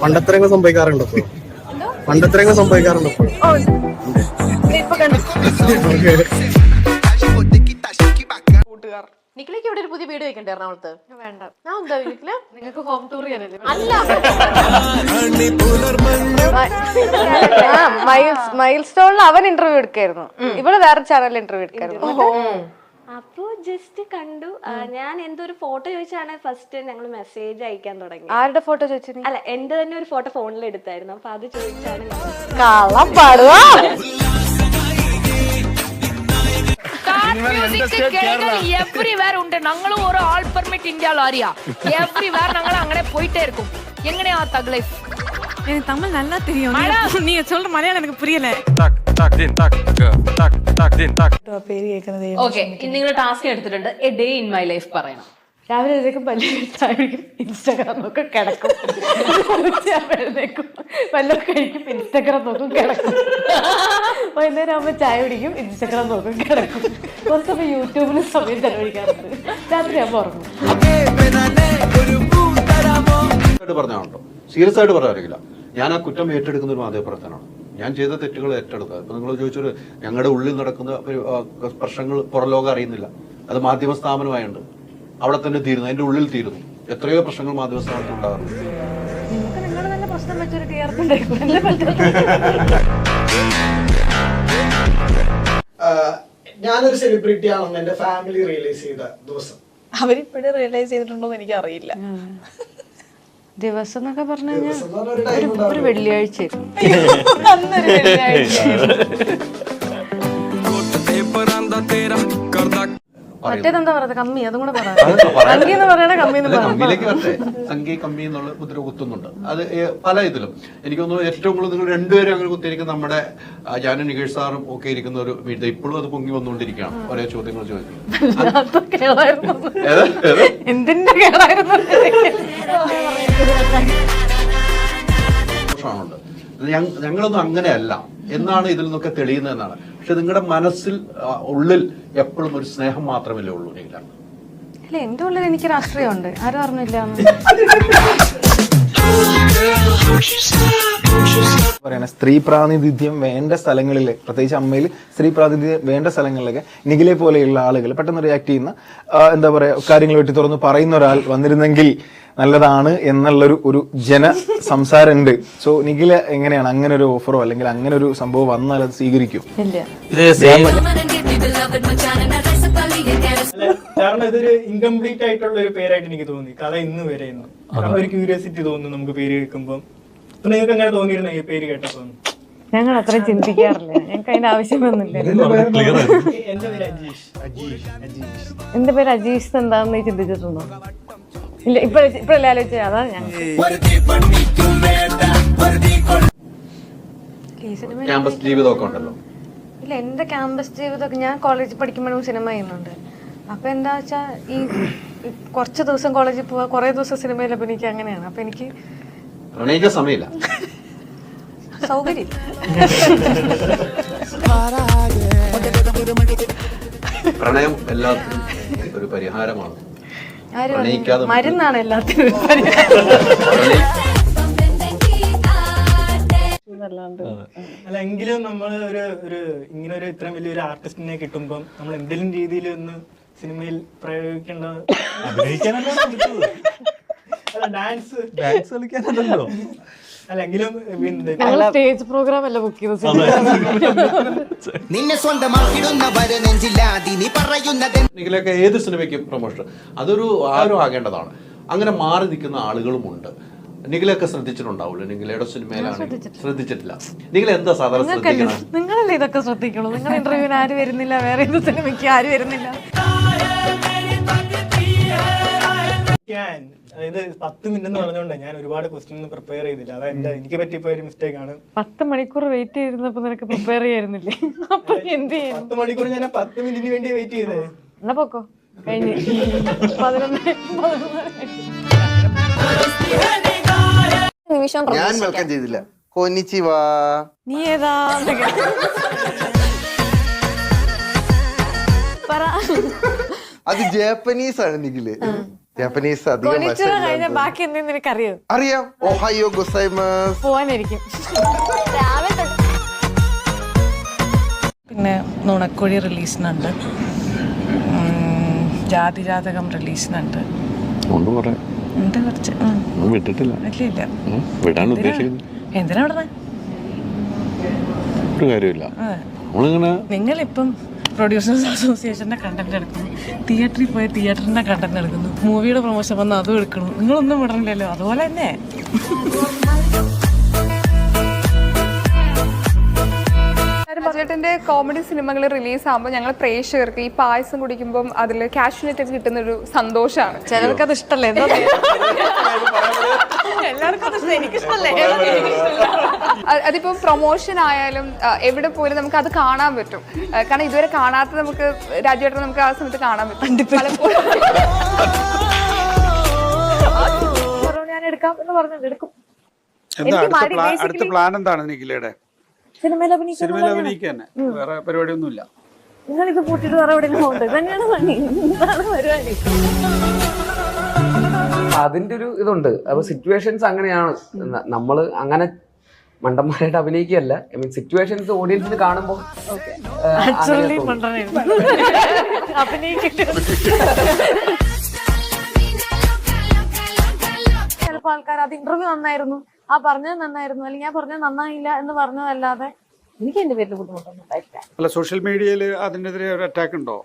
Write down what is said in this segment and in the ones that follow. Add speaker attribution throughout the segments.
Speaker 1: പണ്ടത്തരങ്ങൾ സംഭവിക്കാറുണ്ട് പണ്ടത്തരങ്ങൾ സംഭവിക്കാറുണ്ട് ഇപ്പോൾ
Speaker 2: ഓ ഇപ്പൊ കണ്ടു. കൂട്ടുകാർ.
Speaker 3: നിക്കിലേക്ക് ഇവിടെ ഒരു പുതിയ വീട് വെക്കണ്ടേ എറണാകുളത്ത്
Speaker 2: വേണ്ട.
Speaker 3: ഞാൻ എന്താ
Speaker 2: നിങ്ങൾക്ക് ഹോം ടൂർ ചെയ്യാനല്ലേ
Speaker 3: അല്ല.
Speaker 2: മൈൽ സ്റ്റോണിൽ അവൻ ഇന്റർവ്യൂ എടുക്കായിരുന്നു. ഇവൾ വേറെ ചാനലിൽ ഇന്റർവ്യൂ എടുക്കായിരുന്നു.
Speaker 4: അപ്പോ ജസ്റ്റ് കണ്ടു ആ, ഞാൻ എന്തോ ഒരു ഫോട്ടോ ചോദിച്ചാണ് ഫസ്റ്റ് ഞങ്ങൾ മെസ്സേജ് അയക്കാൻ തുടങ്ങി
Speaker 2: ആരുടെ ഫോട്ടോ ചോദിച്ചു നീ
Speaker 4: അല്ല എന്റെ തന്നെ ഒരു ഫോട്ടോ ഫോണിൽ എടുത്തായിരുന്നു അപ്പൊ അത് ചോദിച്ചാണ് ഞങ്ങൾ
Speaker 2: കള്ളം പാടുവാ
Speaker 5: എവ്രിവേർ ഉണ്ട് ഞങ്ങളും ഒരു ആൾ പെർമിറ്റ് ഇന്ത്യയിൽ അറിയാം எவ்ரிவேர் நாங்கள் அங்கே போயிட்டே இருக்கும் எங்கனையா தக் லைஃப்
Speaker 6: எனக்கு தமிழ் நல்லா தெரியும் நீ- நீங்க சொல்ற மலையாளம் எனக்கு புரியல
Speaker 7: din tak
Speaker 3: ഓക്കെ നിങ്ങൾ ടാസ്ക് എടുത്തിട്ടുണ്ട് a day in my life പറയണം.
Speaker 2: രാവിലെ എഴുതേക്കും പല്ല് ഇൻസ്റ്റാഗ്രാം നോക്കും കിടക്കും. എഴുതേക്കും പല്ലൊക്കെ കഴിക്കും ഇൻസ്റ്റാഗ്രാം നോക്കും കിടക്കും. വൈകുന്നേരം ആകുമ്പോൾ ചായ കുടിക്കും ഇൻസ്റ്റാഗ്രാം നോക്കും കിടക്കും. കുറച്ച് സമയം യൂട്യൂബിൽ സമയം ചെലവഴിക്കാറുണ്ട്. രാത്രി ആകുമ്പോൾ ഉറങ്ങും.
Speaker 8: സീരിയസ് ആയിട്ട് പറയാറില്ല ഞാൻ ആ കുറ്റം ഏറ്റെടുക്കുന്ന ഒരു മാധ്യമപ്രവർത്തനമാണ്. ഞാൻ ചെയ്ത തെറ്റുകൾ ഏറ്റെടുക്കുക ഇപ്പൊ നിങ്ങൾ ചോദിച്ചൊരു ഞങ്ങളുടെ ഉള്ളിൽ നടക്കുന്ന ഒരു പ്രശ്നങ്ങൾ പുറലോകം അറിയുന്നില്ല. അത് മാധ്യമ സ്ഥാപനമായുണ്ട് അവിടെ തന്നെ തീരുന്നു. അതിന്റെ ഉള്ളിൽ തീരുന്നു. എത്രയോ പ്രശ്നങ്ങൾ മാധ്യമ സ്ഥാപനത്തിൽ
Speaker 2: ഉണ്ടാകുന്നു
Speaker 1: ഞാനൊരു സെലിബ്രിറ്റി ആണെന്ന് എന്റെ ഫാമിലി റിയലൈസ് ചെയ്ത ദിവസം.
Speaker 6: അവരിപ്പോഴും റിയലൈസ് ചെയ്തിട്ടുണ്ടോ എന്ന് എനിക്ക് അറിയില്ല
Speaker 2: ദിവസം എന്നൊക്കെ പറഞ്ഞു കഴിഞ്ഞാൽ
Speaker 1: ഒരു
Speaker 2: വെള്ളിയാഴ്ച മറ്റേതെന്താ പറയുന്നത്? കമ്മി അതും കൂടെ
Speaker 8: കമ്മിയിലേക്ക് വരട്ടെ. സംഖ്യ കമ്മി എന്നുള്ള മുദ്ര കുത്തുന്നുണ്ട്. അത് പല ഇതിലും. എനിക്ക് തോന്നുന്നു ഏറ്റവും കൂടുതൽ നിങ്ങൾ രണ്ടുപേരും അങ്ങനെ കുത്തിയിരിക്കുന്ന നമ്മുടെ ജാനു നികേഷ് സാറും ഒക്കെ ഇരിക്കുന്ന ഒരു വീട് ഇപ്പോഴും അത് പൊങ്ങി വന്നുകൊണ്ടിരിക്കുകയാണ്. ഒരേ ചോദ്യങ്ങൾ ചോദിക്കുന്നത്?
Speaker 2: എന്തിന്റെ
Speaker 8: ഞങ്ങ- ഞങ്ങളൊന്നും അങ്ങനെയല്ല. എന്നാണ് ഇതിൽ നിന്നൊക്കെ തെളിയുന്നതെന്നാണ്. പക്ഷെ നിങ്ങളുടെ മനസ്സിൽ ഉള്ളിൽ എപ്പോഴും ഒരു സ്നേഹം മാത്രമല്ലേ ഉള്ളൂ നീല
Speaker 2: അല്ല എന്റെ ഉള്ളിൽ എനിക്ക് രാഷ്ട്രീയമുണ്ട് ആരും അറിഞ്ഞില്ല
Speaker 9: പറയണ സ്ത്രീ പ്രാതിനിധ്യം വേണ്ട സ്ഥലങ്ങളിൽ പ്രത്യേകിച്ച് അമ്മയിൽ സ്ത്രീ പ്രാതിനിധ്യം വേണ്ട സ്ഥലങ്ങളിലൊക്കെ നിഖിലെ പോലെയുള്ള ആളുകൾ പെട്ടെന്ന് റിയാക്ട് ചെയ്യുന്ന എന്താ പറയുക കാര്യങ്ങൾ വെട്ടി തുറന്ന് പറയുന്ന ഒരാൾ വന്നിരുന്നെങ്കിൽ നല്ലതാണ് എന്നുള്ളൊരു ഒരു ജന സംസാരമുണ്ട്. സോ നിഖില എങ്ങനെയാണ്? അങ്ങനെ ഒരു ഓഫറോ അല്ലെങ്കിൽ അങ്ങനെ ഒരു സംഭവം വന്നാൽ അത് സ്വീകരിക്കും?
Speaker 2: ഇല്ല.
Speaker 10: കാരണം ഇതൊരു ഇൻകംപ്ലീറ്റ് ആയിട്ടുള്ള ഒരു പേരായിട്ട് എനിക്ക് തോന്നി. കഥ ഇന്ന് വരെ ഇന്ന്. ഒരു ക്യൂരിയോസിറ്റി തോന്നുന്നു നമുക്ക് പേര് കേൾക്കുമ്പോൾ നിങ്ങൾക്ക് എങ്ങനെ തോന്നിയിരുന്നു ഈ പേര് കേട്ടപ്പോ?
Speaker 2: ഞങ്ങൾ അത്ര ചിന്തിക്കാറില്ല. ഞങ്ങൾക്ക് അതിന്റെ ആവശ്യമൊന്നുമില്ല
Speaker 10: എന്റെ പേര് അജീഷ്. അജീഷ് അജീഷ്.
Speaker 2: എന്റെ പേര് അജീഷ് എന്താന്ന് ചിന്തിച്ചിട്ടുണ്ടോ? ഇല്ല ഇപ്പൊ ഇപ്പഴല്ലേ ആലോചിച്ചത്? അതാ ഞാൻ
Speaker 8: ക്യാമ്പസ് ജീവിതമൊക്കെ ഉണ്ടല്ലോ.
Speaker 2: ഇല്ല എന്റെ ക്യാമ്പസ് ജീവിതമൊക്കെ ഞാൻ കോളേജിൽ പഠിക്കുമ്പോഴും സിനിമ ചെയ്യുന്നുണ്ട്. അപ്പൊ എന്താ വെച്ചാ ഈ ഈ കുറച്ച് ദിവസം കോളേജിൽ പോവാ കുറെ ദിവസം സിനിമയിൽ അഭിനയിക്കുക അങ്ങനെയാണ്. അപ്പൊ എനിക്ക്
Speaker 8: പ്രണയിക്കാൻ സമയമില്ല.
Speaker 2: സൗകര്യം.
Speaker 8: പ്രണയം എല്ലാത്തിനും ഒരു പരിഹാരമാണ്. പ്രണയിക്കാതെ?
Speaker 2: മരുന്നാണ് എല്ലാത്തിനും
Speaker 10: അല്ല എങ്കിലും നമ്മൾ ഒരു ഒരു ഇങ്ങനെ ഒരു ഇത്രയും വലിയൊരു ആർട്ടിസ്റ്റിനെ കിട്ടുമ്പോൾ നമ്മൾ എന്തെങ്കിലും രീതിയിൽ ഒന്ന് സിനിമയിൽ പ്രയോഗിക്കേണ്ടത് ഡാൻസ്
Speaker 9: ഡാൻസ് കളിക്കാനല്ലോ
Speaker 10: അല്ല. എങ്കിലും
Speaker 2: സ്റ്റേജ് പ്രോഗ്രാം അല്ല ബുക്ക്
Speaker 11: നിന്നെ സ്വന്തമാക്കിടുന്നവര് നെഞ്ചില്ലാതി നീ പറയുന്നത്
Speaker 8: നിഖിലൊക്കെ ഏത് സിനിമയ്ക്കും പ്രൊമോഷൻ അതൊരു ആരും ആകേണ്ടതാണ്. അങ്ങനെ മാറി നിൽക്കുന്ന ആളുകളുമുണ്ട്. നിഖിലൊക്കെ ശ്രദ്ധിച്ചിട്ടുണ്ടാവുള്ളൂ. നിങ്ങളുടെ സിനിമയിലാണ് ശ്രദ്ധിച്ചിട്ടില്ല. നിങ്ങൾ എന്താ സാധാരണ
Speaker 2: നിങ്ങളല്ലേ ഇതൊക്കെ ശ്രദ്ധിക്കുള്ളൂ. നിങ്ങൾ ഇന്റർവ്യൂവിന് ആര് വരുന്നില്ല? വേറെ ഏത് സിനിമയ്ക്ക് ആര് വരുന്നില്ല?
Speaker 10: ഞാൻ അതായത് പത്ത് മിനിറ്റ് എന്ന് പറഞ്ഞുകൊണ്ട് ഞാൻ ഒരുപാട് ക്വസ്റ്റ്യൻ പ്രിപ്പയർ ചെയ്തില്ല. അതാ എന്റെ എനിക്ക് പറ്റിയപ്പോ ഒരു മിസ്റ്റേക്ക് ആണ്.
Speaker 2: പത്ത് മണിക്കൂർ വെയിറ്റ് ചെയ്തിരുന്നപ്പോ നിനക്ക് പ്രിപ്പയർ ചെയ്യായിരുന്നില്ലേ? അപ്പൊ എന്ത് ചെയ്യും?
Speaker 10: പത്ത് മണിക്കൂർ ഞാൻ പത്ത് മിനിറ്റിന് വേണ്ടി വെയിറ്റ് ചെയ്തേ.
Speaker 2: എന്നാ പോക്കോ. കഴിഞ്ഞ്. പതിനൊന്ന് നിമിഷം
Speaker 11: ഞാൻ വെൽക്കം ചെയ്തില്ല. കൊന്നിച്ചിവാ.
Speaker 2: നീ ഏതാ? പറ.
Speaker 11: അത് ജാപ്പനീസ് ആണ് നിഖിൽ. ജാപ്പനീസ് അധികം
Speaker 2: ബാക്കി എന്തെങ്കിലും നിനക്കറിയോ?
Speaker 11: അറിയാം. ഓഹായോ ഗുസൈമസ്
Speaker 2: പോവാനായിരിക്കും
Speaker 7: പിന്നെ നുണക്കുഴി റിലീസിനുണ്ട്. ജാതി ജാതിജാതകം റിലീസിനുണ്ട്. ഉണ്ട് കുറച്ച്. ഉം.
Speaker 8: വിട്ടിട്ടില്ല.
Speaker 7: ഇല്ല
Speaker 8: വിടാൻ ഉദ്ദേശിക്കുന്നു
Speaker 7: എന്തിനാ വിടണേ
Speaker 8: ഒരു കാര്യമില്ല.
Speaker 7: അതെ
Speaker 8: നമ്മളിങ്ങനെ
Speaker 7: നിങ്ങളിപ്പം പ്രൊഡ്യൂസേഴ്സ് അസോസിയേഷന്റെ കണ്ടന്റ് എടുക്കുന്നു. തിയേറ്ററിൽ പോയി തിയേറ്ററിന്റെ കണ്ടന്റ് എടുക്കുന്നു. മൂവിയുടെ പ്രൊമോഷൻ വന്ന് അതും എടുക്കണം നിങ്ങളൊന്നും വിടണില്ലല്ലോ. അതുപോലെ തന്നെ.
Speaker 12: ബജറ്റിന്റെ കോമഡി സിനിമകൾ റിലീസ് ആകുമ്പോൾ ഞങ്ങൾ പ്രേക്ഷകർക്ക് ഈ പായസം കുടിക്കുമ്പോൾ അതിൽ കാഷ്യൂനറ്റ് ഒക്കെ കിട്ടുന്ന ഒരു സന്തോഷമാണ്
Speaker 2: ചിലർക്ക് അത് ഇഷ്ടല്ലേ എല്ലാവർക്കും
Speaker 12: അതിപ്പോ പ്രൊമോഷൻ ആയാലും എവിടെ പോലും നമുക്ക് അത് കാണാൻ പറ്റും. കാരണം ഇതുവരെ കാണാത്ത നമുക്ക് രാജ്യമായിട്ട് നമുക്ക് ആ സമയത്ത് കാണാൻ പറ്റും. പലപ്പോഴും.
Speaker 2: ഞാൻ എടുക്കാം എന്ന് പറഞ്ഞു എടുക്കും.
Speaker 13: അടുത്ത പ്ലാൻ എന്താണ് നിഖിലയുടെ?
Speaker 2: സിനിമയിൽ അഭിനയിക്കാൻ
Speaker 13: സിനിമയിൽ അഭിനയിക്കുക തന്നെ വേറെ പരിപാടിയൊന്നുമില്ല.
Speaker 2: നിങ്ങൾ ഇത് പൂട്ടിട്ട് വേറെ എവിടെയെങ്കിലും പോകുന്നത് തന്നെയാണ് പണി. എന്താണ് പരിപാടി.
Speaker 14: അതിന്റെ ഒരു ഇതുണ്ട്. അപ്പൊ സിറ്റുവേഷൻസ് അങ്ങനെയാണ്. നമ്മൾ അങ്ങനെ മണ്ടന്മാരായിട്ട് അഭിനയിക്കുകയല്ല. ഐ മീൻ സിറ്റുവേഷൻസ് ഓഡിയൻസിന് കാണുമ്പോൾ
Speaker 2: ആക്ച്വലി അഭിനയിക്കേണ്ടി ആൾക്കാർ അത് ഇന്റർവ്യൂ നന്നായിരുന്നു. ആ പറഞ്ഞത് നന്നായിരുന്നു. അല്ലെങ്കിൽ ഞാൻ പറഞ്ഞത് നന്നായില്ല എന്ന് പറഞ്ഞതല്ലാതെ എനിക്ക് എന്റെ പേരിൽ ബുദ്ധിമുട്ടൊന്നും ഉണ്ടായിട്ടില്ല.
Speaker 13: അല്ല സോഷ്യൽ മീഡിയയിൽ അതിനെതിരെ ഒരു അറ്റാക്ക് ഉണ്ടോ?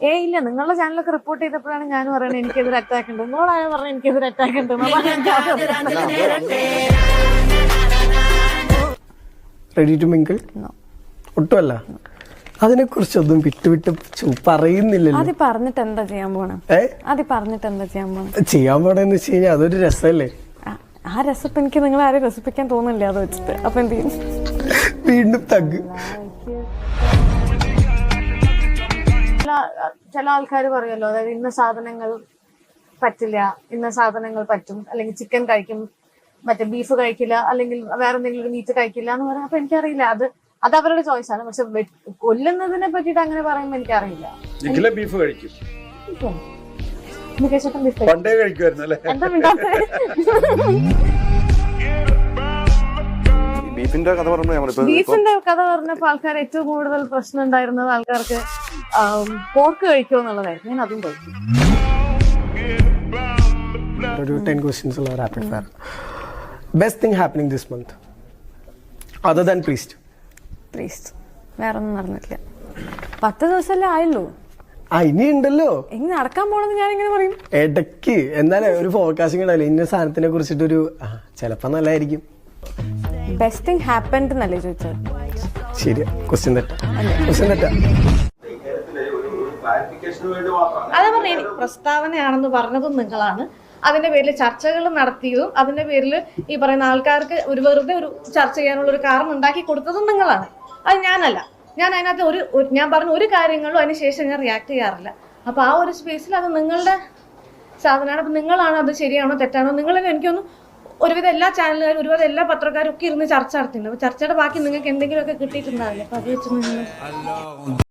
Speaker 2: ഏ ഇല്ല. നിങ്ങളുടെ ചാനലൊക്കെ റിപ്പോർട്ട് ചെയ്തപ്പോഴാണ് ഞാൻ പറയുന്നത് എനിക്കെതിരെ അറ്റാക്ക് ഉണ്ട്. നിങ്ങളാണ് പറഞ്ഞത് എനിക്കെതിരെ അറ്റാക്ക് ഉണ്ട്.
Speaker 15: റെഡി ടു മിങ്കിൾ ഒട്ടുമല്ല. അതിനെ കുറിച്ചൊന്നും വിട്ടു വിട്ട് പറയുന്നില്ലല്ലോ.
Speaker 2: അത് പറഞ്ഞിട്ട് എന്താ ചെയ്യാൻ പോണേ? അത് പറഞ്ഞിട്ട് എന്താ ചെയ്യാൻ പോണേ?
Speaker 15: ചെയ്യാൻ പോണെന്ന് വെച്ച് കഴിഞ്ഞാൽ അതൊരു രസമല്ലേ
Speaker 2: ആ- രസം രസപ്പ് എനിക്ക് നിങ്ങളെ ആരും രസിപ്പിക്കാൻ തോന്നില്ല അത് വെച്ചിട്ട്. അപ്പൊ എന്ത് ചെയ്യും?
Speaker 15: വീണ്ടും തഗ്.
Speaker 2: ചില- ചില ആൾക്കാർ പറയുമല്ലോ അതായത് ഇന്ന സാധനങ്ങൾ പറ്റില്ല ഇന്ന സാധനങ്ങൾ പറ്റും. അല്ലെങ്കിൽ ചിക്കൻ കഴിക്കും മറ്റേ ബീഫ് കഴിക്കില്ല അല്ലെങ്കിൽ വേറെ എന്തെങ്കിലും മീറ്റ് കഴിക്കില്ല എന്ന് പറയാം. അപ്പൊ എനിക്കറിയില്ല അത് അത് അവരുടെ ചോയ്സ് ആണ്. പക്ഷെ കൊല്ലുന്നതിനെ പറ്റിട്ട് അങ്ങനെ പറയുമ്പോൾ എനിക്കറിയില്ല.
Speaker 13: ബീഫ് കഴിക്കും. പണ്ടേ കഴിക്കുമായിരുന്നു അല്ലേ?
Speaker 2: എന്താ
Speaker 8: ബീഫിന്റെ കഥ പറഞ്ഞു
Speaker 2: ബീഫിന്റെ കഥ പറഞ്ഞപ്പോ ആൾക്കാർ ഏറ്റവും കൂടുതൽ പ്രശ്നം ഉണ്ടായിരുന്നത് ആൾക്കാർക്ക് പോർക്ക് കഴിക്കുമോ എന്നുള്ളതായിരുന്നു. ഞാൻ അതും കഴിക്കും
Speaker 15: ഒരു ടെൻ ക്വസ്റ്റ്യൻസ് ഉള്ള rapid fire best thing happening this month other than priest
Speaker 2: please വേറെ ഒന്നും നടന്നിട്ടില്ല. പത്ത് ദിവസമല്ലേ ആയുള്ളൂ?
Speaker 15: ആ ഇനി ഉണ്ടല്ലോ
Speaker 2: എങ്ങനെ നടക്കാൻ പോണെന്ന് ഞാൻ എങ്ങനെ പറയും.
Speaker 15: ഇടയ്ക്ക് എന്നാലേ ഒരു ഫോർകാസ്റ്റിംഗ് ഉണ്ടാവില്ല? ഇന്ന സാധനത്തിനെ കുറിച്ചിട്ട് ഒരു ചിലപ്പോ നല്ലതായിരിക്കും.
Speaker 2: ബെസ്റ്റ് തിങ് ഹാപ്പൻഡ് എന്നല്ലേ ചോദിച്ചത്?
Speaker 15: ശരി ക്വസ്റ്റ്യൻ തെറ്റ. ക്വസ്റ്റ്യൻ തെറ്റ.
Speaker 2: അതെ പറഞ്ഞ പ്രസ്താവനയാണെന്ന് പറഞ്ഞതും നിങ്ങളാണ്. അതിന്റെ പേരിൽ ചർച്ചകൾ നടത്തിയതും അതിന്റെ പേരിൽ ഈ പറയുന്ന ആൾക്കാർക്ക് ഒരു വെറുതെ ഒരു ചർച്ച ചെയ്യാനുള്ള ഒരു കാരണം ഉണ്ടാക്കി കൊടുത്തതും നിങ്ങളാണ്. അത് ഞാനല്ല. ഞാൻ അതിനകത്ത് ഒരു ഞാൻ പറഞ്ഞ ഒരു കാര്യങ്ങളും അതിന് ശേഷം ഞാൻ റിയാക്ട് ചെയ്യാറില്ല. അപ്പൊ ആ ഒരു സ്പേസിൽ അത് നിങ്ങളുടെ സാധനമാണ്. അപ്പൊ നിങ്ങളാണോ അത് ശരിയാണോ തെറ്റാണോ? നിങ്ങൾ എനിക്കൊന്നും ഒരുവിധം എല്ലാ ചാനലുകാരും ഒരുപാട് എല്ലാ പത്രക്കാരും ഒക്കെ ഇരുന്ന് ചർച്ച നടത്തിയിട്ടുണ്ട്. അപ്പൊ ചർച്ചയുടെ ബാക്കി നിങ്ങൾക്ക് എന്തെങ്കിലുമൊക്കെ കിട്ടിയിട്ടുണ്ടാവില്ല? അപ്പൊ അത് വെച്ച്